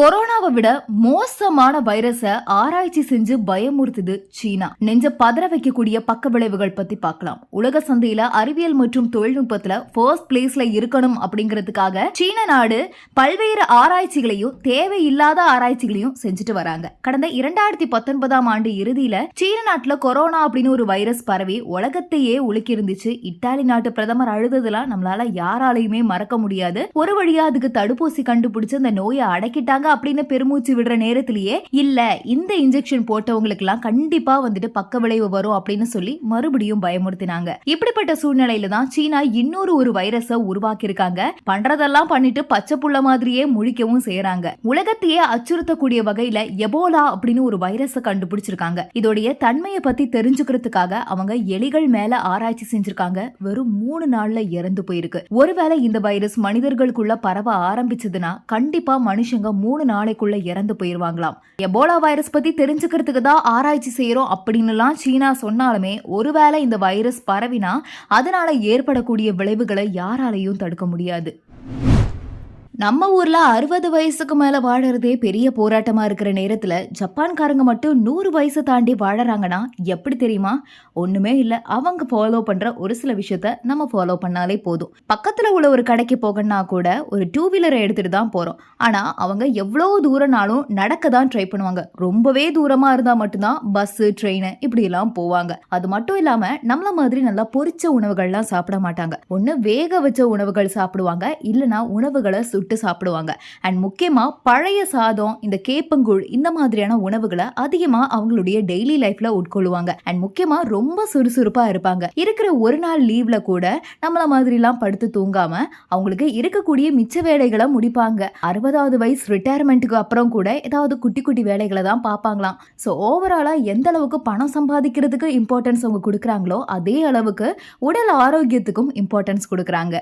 கொரோனாவை விட மோசமான வைரஸை ஆராய்ச்சி செஞ்சு பயமுறுத்துது சீனா. நெஞ்ச பதற வைக்கக்கூடிய பக்க விளைவுகள் பத்தி பார்க்கலாம். உலக சந்தையில அறிவியல் மற்றும் தொழில்நுட்பத்துல ஃபர்ஸ்ட் பிளேஸ்ல இருக்கணும் அப்படிங்கிறதுக்காக சீன நாடு பல்வேறு ஆராய்ச்சிகளையும் தேவையில்லாத ஆராய்ச்சிகளையும் செஞ்சுட்டு வராங்க. கடந்த இரண்டாயிரத்தி பத்தொன்பதாம் ஆண்டு இறுதியில சீன நாட்டுல கொரோனா அப்படின்னு ஒரு வைரஸ் பரவி உலகத்தையே உலுக்கி இருந்துச்சு இத்தாலி நாட்டு பிரதமர் அழுததெல்லாம் நம்மளால யாராலையுமே மறக்க முடியாது. ஒரு வழியா அதுக்கு தடுப்பூசி கண்டுபிடிச்சு அந்த நோயை அடக்கிட்டாங்க அப்படின்னு பெருமூச்சு விடுற நேரத்திலேயே இல்ல இந்த இன்ஜெக்ஷன் போட்டவங்களுக்கு எல்லாம் கண்டிப்பா வந்துட்டு பக்க விளைவு வரும் அப்படின்னு சொல்லி மறுபடியும் பயமுறுத்தினாங்க. இப்படிப்பட்ட சூழ்நிலையில தான் சீனா இன்னொரு ஒரு வைரஸ உருவாக்கி இருக்காங்க பண்றதெல்லாம் பண்ணிட்டு பச்சை புள்ள மாதிரியே முழிக்கவும் செய்யறாங்க உலகத்தையே அச்சுறுத்தக்கூடிய வகையில எபோலா அப்படின்னு ஒரு வைரஸ கண்டுபிடிச்சிருக்காங்க. இதோடைய தன்மையை பத்தி தெரிஞ்சுக்கிறதுக்காக அவங்க எலிகள் மேல ஆராய்ச்சி செஞ்சிருக்காங்க. வெறும் மூணு நாள்ல இறந்து போயிருக்கு. ஒருவேளை இந்த வைரஸ் மனிதர்களுக்குள்ள பரவ ஆரம்பிச்சதுன்னா கண்டிப்பா மனுஷங்க மூணு நாளைக்குள்ள இறந்து போயிருவாங்களாம். எபோலா வைரஸ் பத்தி தெரிஞ்சுக்கிறதுக்கு தான் ஆராய்ச்சி செய்யறோம் அப்படின்னுலாம் சீனா சொன்னாலுமே ஒருவேளை இந்த வைரஸ் பரவினா அதனால ஏற்படக்கூடிய விளைவுகளை யாராலையும் தடுக்க முடியாது. நம்ம ஊர்ல அறுபது வயசுக்கு மேல வாழறதே பெரிய போராட்டமா இருக்கிற நேரத்துல ஜப்பான்காரங்க மட்டும் நூறு வயசை தாண்டி வாழறாங்கன்னா எப்படி தெரியுமா? ஒண்ணுமே இல்ல. அவங்க ஃபாலோ பண்ற ஒரு சில விஷயத்த நம்ம ஃபாலோ பண்ணாலே போதும். பக்கத்துல உள்ள ஒரு கடைக்கு போகணும்னா கூட ஒரு டூ வீலரை எடுத்துட்டு தான் போறோம். ஆனா அவங்க எவ்வளோ தூரம்னாலும் நடக்க தான் ட்ரை பண்ணுவாங்க. ரொம்பவே தூரமா இருந்தா மட்டும்தான் பஸ் ட்ரெயின் இப்படி எல்லாம் போவாங்க. அது மட்டும் இல்லாம நம்மள மாதிரி நல்லா பொரிச்ச உணவுகள்லாம் சாப்பிட மாட்டாங்க. ஒண்ணு வேக வச்ச உணவுகள் சாப்பிடுவாங்க. இல்லைன்னா உணவுகளை சுட்டு சாப்பிடுவாங்க. அண்ட் முக்கியமாக பழைய சாதம் இந்த கேப்பங்கூழ் இந்த மாதிரியான உணவுகளை அதிகமாக அவங்களுடைய டெய்லி லைஃப்ல உட்கொள்ளுவாங்க. அண்ட் முக்கியமாக ரொம்ப சுறுசுறுப்பாக இருப்பாங்க. இருக்கிற ஒரு நாள் லீவ்ல கூட நம்மள மாதிரிலாம் படுத்து தூங்காம அவங்களுக்கு இருக்கக்கூடிய மிச்ச வேலைகளை முடிப்பாங்க. அறுபதாவது வயசு ரிட்டையர்மெண்ட்டுக்கு அப்புறம் கூட ஏதாவது குட்டி குட்டி வேலைகளை தான் பார்ப்பாங்களாம். ஸோ ஓவராலா எந்த அளவுக்கு பணம் சம்பாதிக்கிறதுக்கு இம்பார்ட்டன்ஸ் அவங்க கொடுக்குறாங்களோ அதே அளவுக்கு உடல் ஆரோக்கியத்துக்கும் இம்பார்ட்டன்ஸ் கொடுக்குறாங்க.